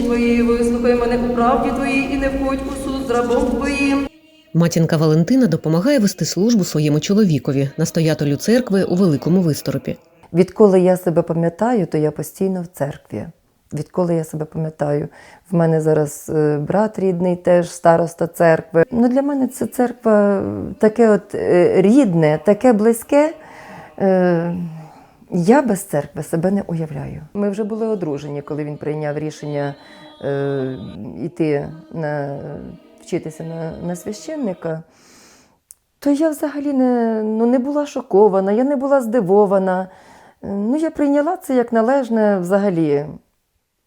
величні твої, вислухай мене у правді твоїй і не входь у суд з рабом твоїм. Матінка Валентина допомагає вести службу своєму чоловікові, настоятелю церкви у Великому Висторопі. Відколи я себе пам'ятаю, то я постійно в церкві. Відколи я себе пам'ятаю, в мене зараз е, брат рідний, теж староста церкви. Ну, для мене це церква е, таке от е, рідне, таке близьке. Я без церкви себе не уявляю. Ми вже були одружені, коли він прийняв рішення е, йти на, вчитися на, на священника. То я взагалі не, ну, не була шокована, я не була здивована. Ну, я прийняла це як належне взагалі.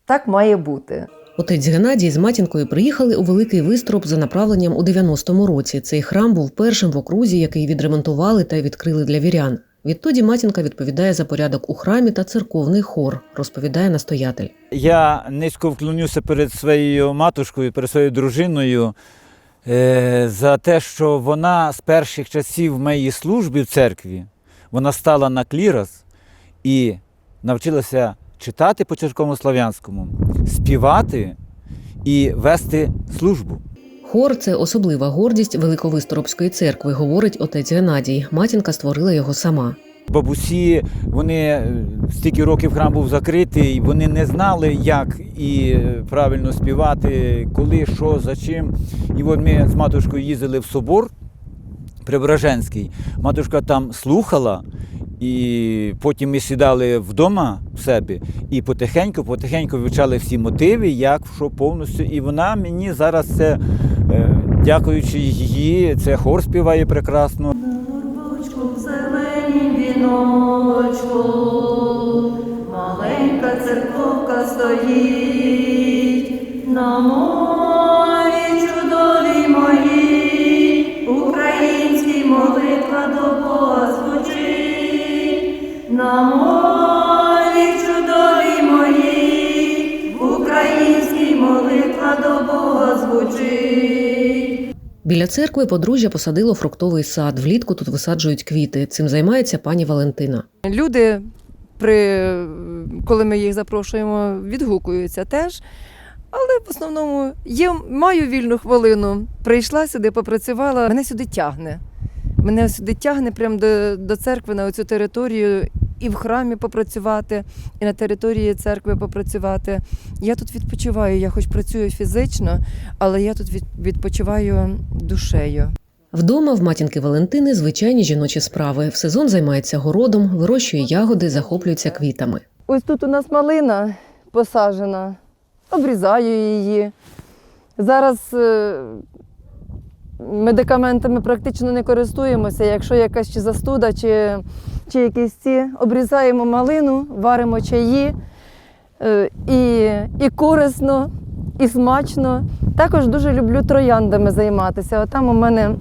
Так має бути. Отець Геннадій з матінкою приїхали у Великий Вистроп за направленням у 90-му році. Цей храм був першим в окрузі, який відремонтували та відкрили для вірян. Відтоді матінка відповідає за порядок у храмі та церковний хор, розповідає настоятель. Я низько вклонюся перед своєю матушкою, перед своєю дружиною е, за те, що вона з перших часів моєї служби в церкві вона стала на клірос і навчилася читати по церковному слав'янському, співати і вести службу. Хор це особлива гордість Великовисторопської церкви, говорить отець Геннадій. Матінка створила його сама. Бабусі, вони е, стільки років храм був закритий, вони не знали, як і е, правильно співати, коли, що, за чим. І от ми з матушкою їздили в собор Преображенський. Матушка там слухала, і потім ми сідали вдома в себе і потихеньку, потихеньку вивчали всі мотиви, як що повністю. І вона мені зараз це, дякуючи її, це хор співає прекрасно. Маленька церковка стоїть на мові чудовій моїй, українській молитва до Бога звучить, Біля церкви подружжя посадило фруктовий сад. Влітку тут висаджують квіти. Цим займається пані Валентина. Люди, при, коли ми їх запрошуємо, відгукуються теж. Але в основному є, маю вільну хвилину. Прийшла сюди, попрацювала. Мене сюди тягне. Мене сюди тягне прямо до, до церкви на цю територію і в храмі попрацювати, і на території церкви попрацювати. Я тут відпочиваю. Я хоч працюю фізично, але я тут відпочиваю душею. Вдома в матінки Валентини звичайні жіночі справи. В сезон займається городом, вирощує ягоди, захоплюється квітами. Ось тут у нас малина посаджена, обрізаю її. Зараз е, медикаментами практично не користуємося. Якщо якась чи застуда, чи, чи якісь ці, обрізаємо малину, варимо чаї е, і, і корисно, і смачно. Також дуже люблю трояндами займатися. Отам у мене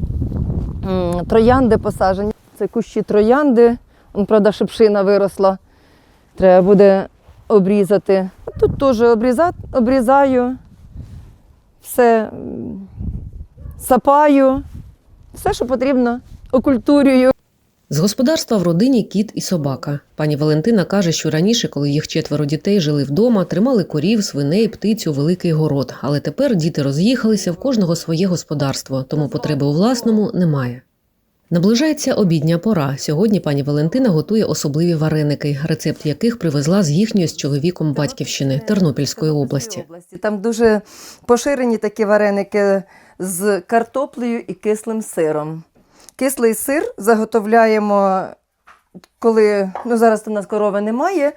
троянди посаджені. Це кущі троянди. Он, правда, шипшина виросла. Треба буде обрізати. Тут теж обріза- обрізаю, все сапаю, все, що потрібно, окультурюю. З господарства в родині кіт і собака. Пані Валентина каже, що раніше, коли їх четверо дітей жили вдома, тримали корів, свиней, птицю, великий город. Але тепер діти роз'їхалися в кожного своє господарство, тому потреби у власному немає. Наближається обідня пора. Сьогодні пані Валентина готує особливі вареники, рецепт яких привезла з їхньої з чоловіком батьківщини Тернопільської області. Там дуже поширені такі вареники з картоплею і кислим сиром. Кислий сир заготовляємо, коли ну, зараз у нас корови немає.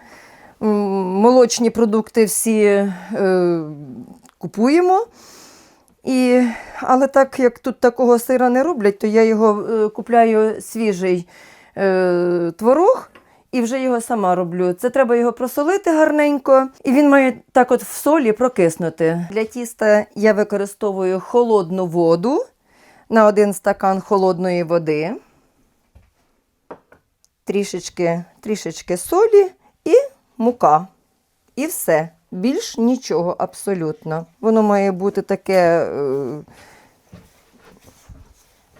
Молочні продукти всі е, купуємо. І, але так як тут такого сира не роблять, то я його е, купляю свіжий е, творог і вже його сама роблю. Це треба його просолити гарненько, і він має так от в солі прокиснути. Для тіста я використовую холодну воду на один стакан холодної води, трішечки, трішечки солі і мука. І все. Більш нічого абсолютно. Воно має бути таке е,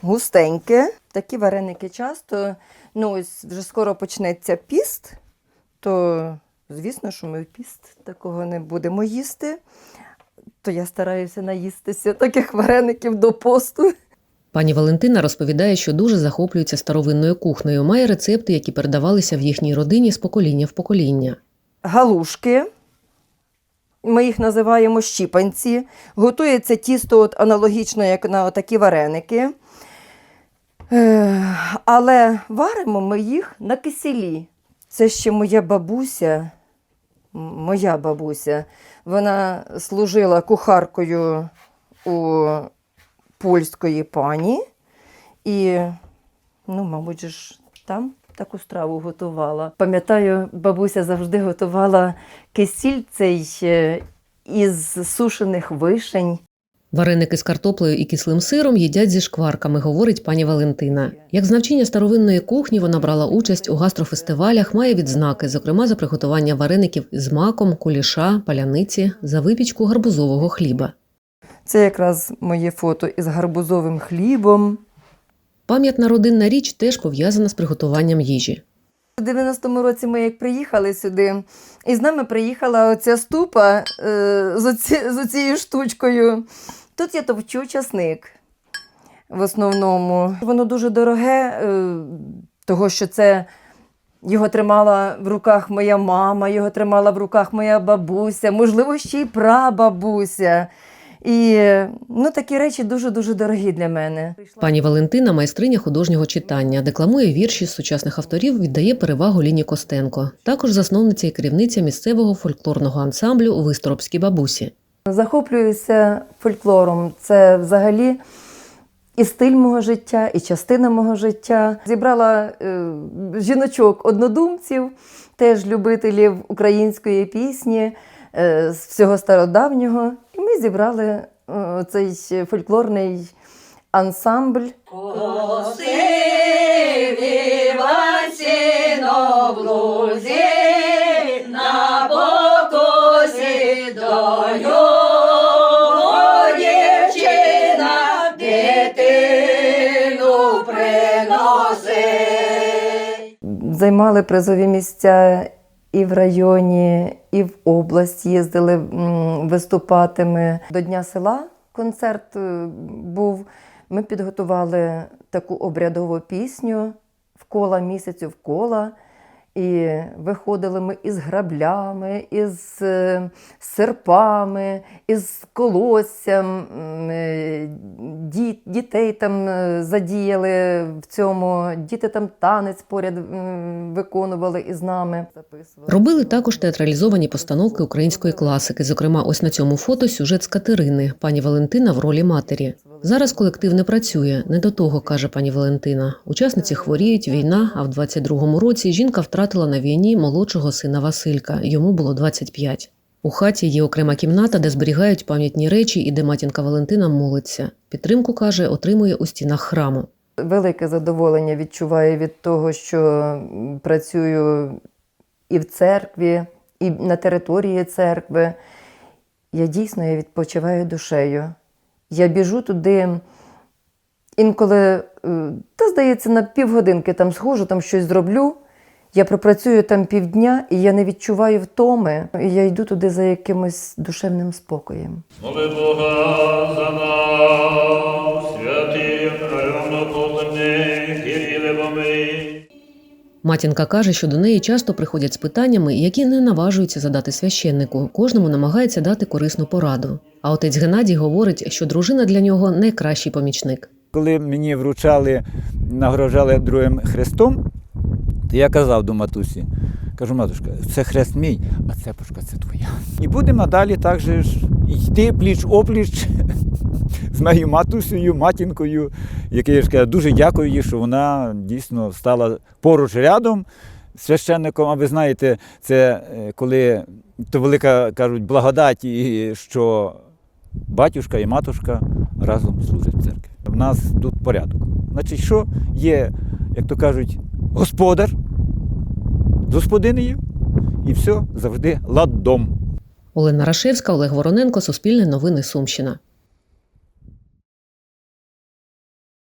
густеньке. Такі вареники часто, ну ось вже скоро почнеться піст, то Звісно, що ми в піст такого не будемо їсти, то я стараюся наїстися таких вареників до посту. Пані Валентина розповідає, що дуже захоплюється старовинною кухнею, має рецепти, які передавалися в їхній родині з покоління в покоління. галушки. Ми їх називаємо щіпанці. Готується тісто от аналогічно, як на такі вареники. Е, Але варимо ми їх на кисілі. Це ще моя бабуся, моя бабуся. Вона служила кухаркою у польської пані. І, ну, мабуть, ж там таку страву готувала. Пам'ятаю, бабуся завжди готувала кисіль цей е, із сушених вишень. Вареники з картоплею і кислим сиром їдять зі шкварками, говорить пані Валентина. Як знавчиня старовинної кухні, вона брала участь у гастрофестивалях, має відзнаки, зокрема за приготування вареників з маком, куліша, паляниці, за випічку гарбузового хліба. Це якраз моє фото із гарбузовим хлібом. Пам'ятна родинна річ теж пов'язана з приготуванням їжі. У 90-му році ми як приїхали сюди, і з нами приїхала оця ступа е, з, оці, з оцією штучкою. Тут я товчу часник в основному. Воно дуже дороге, е, того що це його тримала в руках моя мама, його тримала в руках моя бабуся, можливо, ще й прабабуся. І ну, такі речі дуже-дуже дорогі для мене. Пані Валентина майстриня художнього читання, декламує вірші з сучасних авторів, віддає перевагу Ліні Костенко. Також засновниця і керівниця місцевого фольклорного ансамблю Висторобські бабусі. Захоплююся фольклором. Це взагалі і стиль мого життя, і частина мого життя. Зібрала е, жіночок однодумців, теж любителів української пісні е, з всього стародавнього. І ми зібрали е, цей фольклорний ансамбль. Займали призові місця і в районі, і в область їздили виступати. Ми. До Дня села концерт е, був. Ми підготували таку обрядову пісню в кола місяцю в кола. І виходили ми із граблями, із е, серпами, із колоссям. Е, Ді, дітей там е, задіяли в цьому, діти там танець поряд виконували із нами. Робили також театралізовані постановки української класики. Зокрема, ось на цьому фото сюжет з Катерини, пані Валентина в ролі матері. Зараз колектив не працює, не до того, каже пані Валентина. Учасниці хворіють, війна, а в 22-му році жінка втратила на війні молодшого сина Василька. Йому було 25. У хаті є окрема кімната, де зберігають пам'ятні речі і де матінка Валентина молиться. Підтримку каже, отримує у стінах храму. Велике задоволення відчуваю від того, що працюю і в церкві, і на території церкви. Я дійсно я відпочиваю душею. Я біжу туди інколи, е, та здається, на півгодинки там схожу, там щось зроблю. Я пропрацюю там півдня, і я не відчуваю втоми. І я йду туди за якимось душевним спокоєм. Моли Бога за нас, Матінка каже, що до неї часто приходять з питаннями, які не наважуються задати священнику. Кожному намагається дати корисну пораду. А отець Геннадій говорить, що дружина для нього найкращий помічник. Коли мені вручали, нагрожали другим хрестом, то я казав до матусі, кажу, матушка, це хрест мій, а цепочка це твоя. І будемо надалі так же ж йти пліч опліч з моєю матусею, матінкою, який я ж кажу, дуже дякую їй, що вона дійсно стала поруч рядом з священником. А ви знаєте, це е, коли то велика кажуть благодать, що батюшка і матушка разом служать в церкві. В нас тут порядок. Значить, що є, як то кажуть, господар з господинею, і все завжди ладдом. Олена Рашевська, Олег Вороненко, Суспільне новини Сумщина.